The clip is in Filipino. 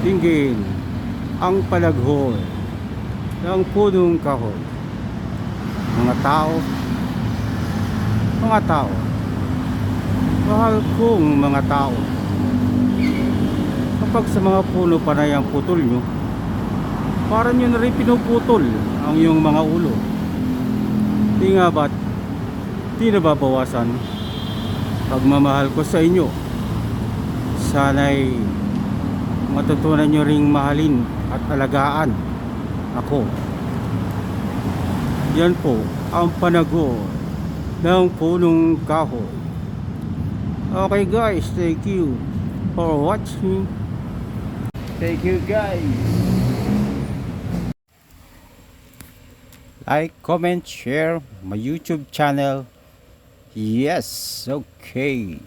dinggin ang palaghol ng punong kahoy. Mga tao, mga tao, mahal kong mga tao. Kapag sa mga puno panay ang putol nyo, parang nyo na rin pinuputol ang iyong mga ulo. Di nga ba't di nababawasan pagmamahal ko sa inyo. Sana'y matutunan nyo ring mahalin at alagaan ako. Yan po ang panago ng punong kahoy. Okay guys, thank you for watching. Thank you guys. Like, comment, share my YouTube channel. Yes, okay.